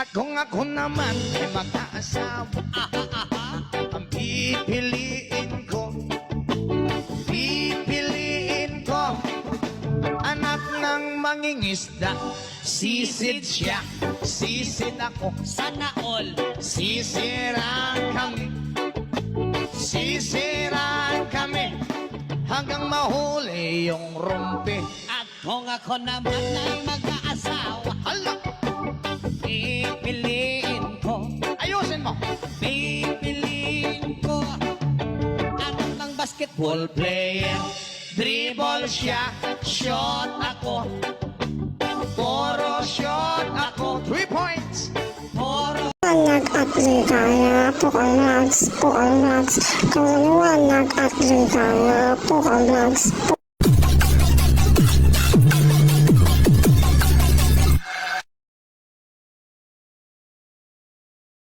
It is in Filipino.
At kung ako naman ay mag-aasawa. Ang pipiliin ko Pipiliin ko Anak ng mangingisda. Sisid siya, sisid ako. Sana all. Sisiraan kami. Sisiraan kami Hanggang mahuli yung rumpi. At kung ako naman ay mag-aasawa, pipiliin ko, ayusin mo. Pipiliin ko. Anak ng basketball Ball player. Dribble siya. Shot ako. Puro shot ako. Three points. Puro Liwanag at ligaya, Pukol Vlogs, Pukol Vlogs, Kung liwanag at ligaya, Pukol Vlogs,